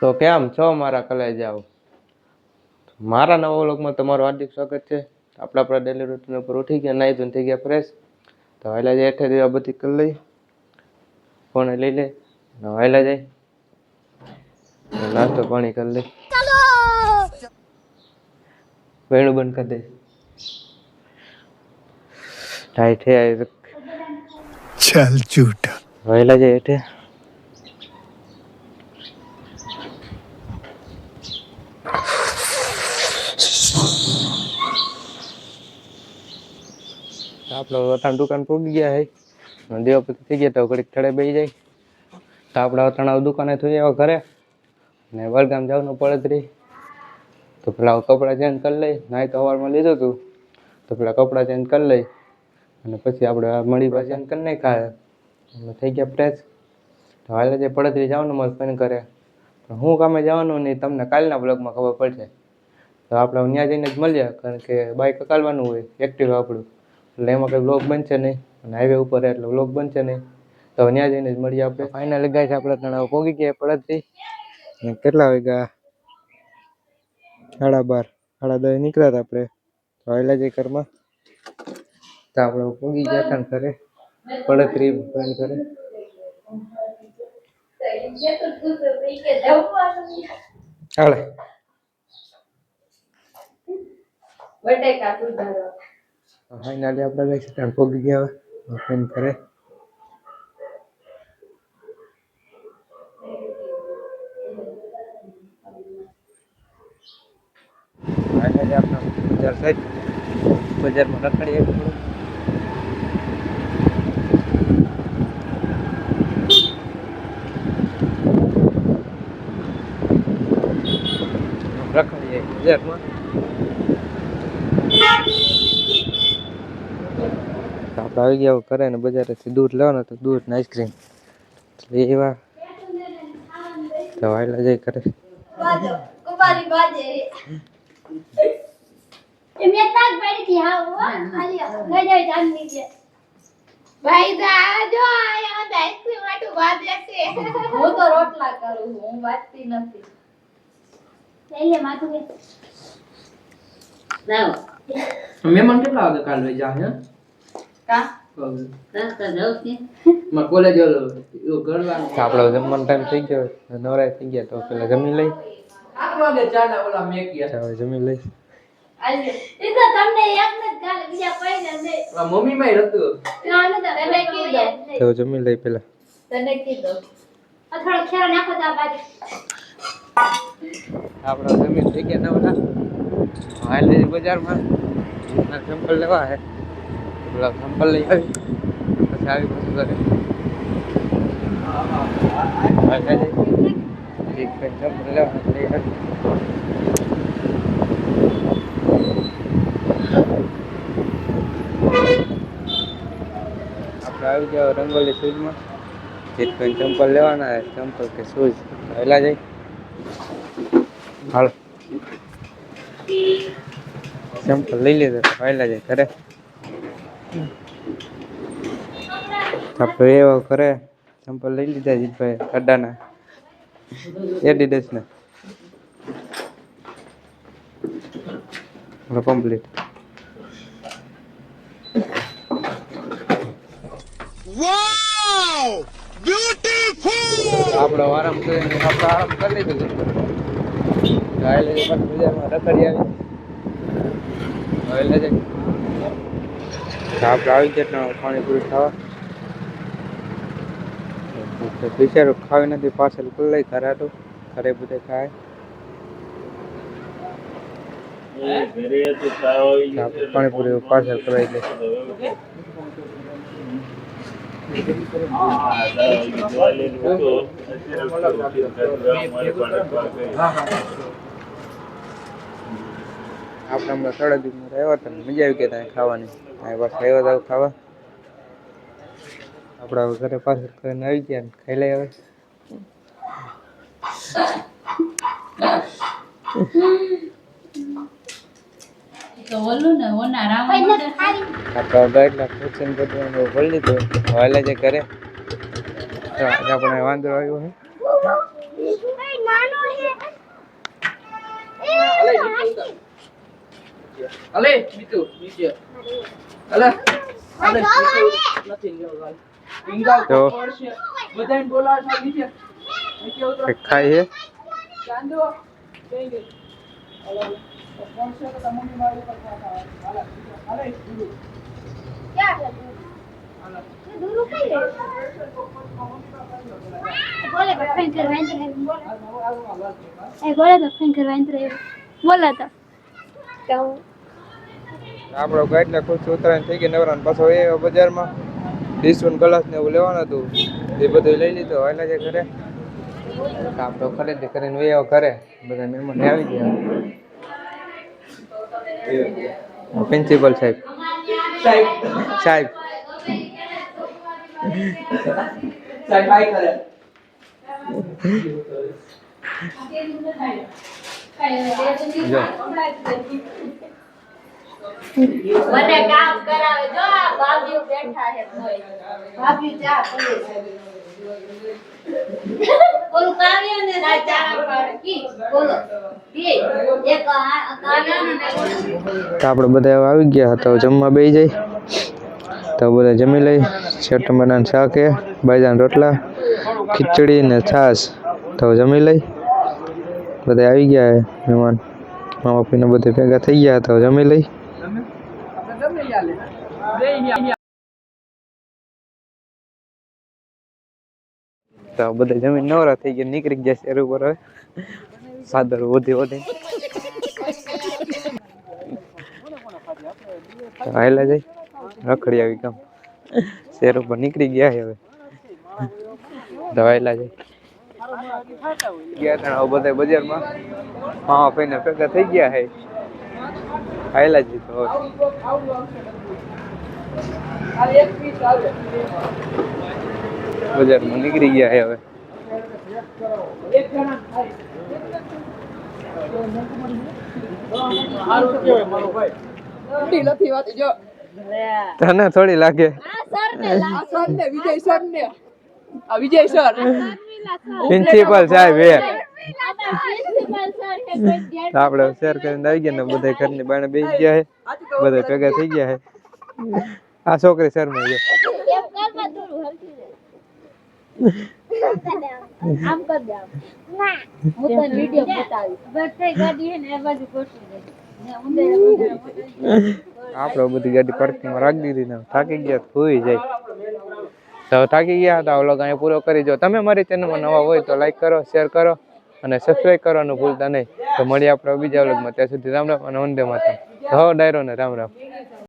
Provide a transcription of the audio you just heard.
તો કેમ છો મારા કલેજાઓ? મારા નવા વ્લોગમાં તમારું હાર્દિક સ્વાગત છે. આપણા આપણા ડેલી રૂટીન ઉપર ઉઠી ગયા નાહી ધોઈને થઈ ગયા ફ્રેશ તો વહેલા જાય એઠે દેવા બધી કરી લઈ ફોને લઈ લે વહેલા જાય. નાસ્તો પાણી કરી લઈ વેણું બંધ કરી દે. ટાઈટ હે ચાલ ચૂટ વહેલા જાય એઠે આપણે વટાણ દુકાન પૂગી ગયા હે. દેવપતિ થઈ ગયા તો ઘડીક થડે બેસી જાય. તો આપણે વટાણા દુકાને થઈ આવ્યા ઘરે. ને વડગામ જવાનું પડતરી તો પેલા કપડાં ચેન્જ કરી લઈ નાઈ તો સવારમાં લીધું હતું તો પેલા કપડાં ચેન્જ કરી લઈ અને પછી આપણે મળી પાસે ચેન્જ કરી નાખ્યા એટલે થઈ ગયા ફ્રેશ તો હાલે જે પડતરી જવાનું મારે ફોન કરે પણ હું કામે જવાનું નહીં, તમને કાલના બ્લોગમાં ખબર પડશે. તો આપણે ત્યાં જઈને જ મળીએ, કારણ કે બાઇક હકાલવાનું હોય એક્ટિવ આપણું. એટલે એમાં કંઈ બ્લોગ બનશે નહીં. અને હાઈવે ઉપર એટલે બ્લોગ બનશે નહીં. તો ત્યાં જઈને જ મળીએ આપણે. ફાઇનલ ગાય છે આપણે તણાવ પોગી ગયા પડતરી અને કેટલા વાગ્યા? સાડા બાર સાડા દસ નીકળ્યા હતા આપણે. તો આવેલા જઈ ઘરમાં. તો આપણે પોગી ગયા હતા ઘરે. પડતરી બંધ કરે ચાલે ફાઇનલી આપણે ગઈ છે પહોંચી ગયા હવે. ફોન કરે. ફાઇનલી આપણે બજાર સાઈડ. બજારમાં રખડીએ. થોડું રખડીએ. બજારમાં. આપણે આવી ગયા કરે ને બજારેથી દૂધ લેવાનું તો દૂધ ને આઈસ્ક્રીમ એટલે એવા તો વાયલા જઈ કરે. બાજો કુમારી બાજે. એ મેં તાક પડી થી હા જાય તો રોટલા કરું વાંચતી નથી. કેટલા વાગે કાલ લઈ જા આપણો જમવાનો ટાઈમ થઈ ગયો નવરાય થઈ ગયા તો પેલા જમી લઈ. જમી લઈ જમી લઈ પેલા. તને કીધું. આ થોડો ખેર નાખો તો આ બાજુ. આપણો જમીન થઈ ગયા નવરા. હાલ બજારમાં. જૂના ચંપલ લેવા હે. પેલા ચંપલ લઈ આવી. પછી આવી પછી ઘરે. એક પેન ચંપલ લેવા લઈ આપણે આવી ગયા રંગોલી શૂઝમાં. એક ચંપલ લેવાના ચંપલ કે શૂઝ. પહેલા જઈ. હાલ. ચંપલ લઈ લીધો, પહેલા જાય ઘરે. આપણે એવો કરે ચંપલ લઈ લીધા જીતભાઈ કાડાના. એડિડસના હવે કમ્પ્લીટ વાવ બ્યુટીફુલ આપણો આરામ કરીને આપણો આરામ કરી લીધો ગાય લઈને પછી બજારમાં રખડી આવી. હવે લેજે આપણે આવી જતા પાણીપુરી ખાવા. બિચારો ખાવી નથી પાર્સલ કરી લઈ ઘરે હતું ઘરે બધે ખાય. આપણે પાણીપુરી પાર્સલ કરાવી દે આપણે હમણાં થોડા દિવસમાં રહ્યા હતા ને મજા આવી ગઈ ત્યાં ખાવાની. ત્યાં પાછા આવ્યા હતા ખાવા? આપણે ઘરે પાછળ કરીને આવી ગયા ને ખાઈ લઈ આવે. આપણે ગાઈડના ફંક્શન બધું ભરી લીધું હાલે જે કરે આપણે વાંદરો આવ્યો હે. અલે બીતું નીચે અલે અલે નથી લેવું હાલ. ઈંગા તો? ખાય છે તો આપણો ગાઈડને ખુશ ઉતરાયણ થઈ ગઈ નવરાન પાછો એ બજારમાં. ડિસ્કાઉન્ટ ગ્લાસ ને એવું લેવાનું હતું એ બધું લઈ લીધું. હાલે છે ઘરે? આપણો ખરીદી કરીને એવો ઘરે. બધા મહેમાન આવી ગયા. પ્રિન્સિપલ સાહેબ. સાહેબ. સાહેબ જો. મને કામ કરાવે. જો આ ભાભીઓ બેઠા છે ભાભી ચા છે. બોલો કાવ્ય ને ના ચા પાડે. કી? બોલો. તો આપણે બધા આવી ગયા હતા. જમવા બેસી જાય તો બધા જમી લઈ. સેવ ટમાટાનું શાક એ બાજરાના રોટલા, ખીચડી ને છાશ. તો જમી લઈ. બધા આવી ગયા મહેમાન. મા બાપીને બધે ભેગા થઈ ગયા તો જમી લઈ આપણે ગમે ચાલે બે અહીંયા તો બધા જમીન નવરા થઈ ગયા, નીકળી ગયા શેર ઉપર હવે. સાદર વધી વધી. આયલા જાય. રખડી આવી કામ. શેર ઉપર નીકળી ગયા હવે. તો જાય. ગયા બધા બજારમાં. મામા ભાઈને ભેગા થઈ ગયા છે. હાયલા જ તો બજારમાં નીકળી ગયા છે હવે. એક જણા ખાય સારું કેવાય મારો ભાઈ ઊંડી નથી વાત જો તને થોડી લાગે વિજય સર. પ્રિન્સિપલ સાહેબ આપણે શેર કરીને આવી ગયા ને બધા ઘરની બાણે બેસી ગયા છે બધા ભેગા થઈ ગયા છે આ છોકરી શર્મા છે એમ કરમાં થોડું હલકી દે આમ કર દે આમ હું તને વિડિયો બતાવીશ બસ ગાડી પાર્કિંગ ને ને બધી પાર્કિંગમાં રાખી દીધી ને થાકી ગયા હોઈ જાય. તો થાકી ગયા હતા વ્લોગ અહીંયા પૂરો કરી જો તમે મારી ચેનલમાં નવા હોય તો લાઈક કરો શેર કરો. અને સબસ્ક્રાઈબ કરવાનું ભૂલતા નહીં. તો મળીએ આપણે બીજા વ્લોગમાં ત્યાં સુધી રામ રામ અને વંદે માતા હો, ડાયરો ને રામ રામ.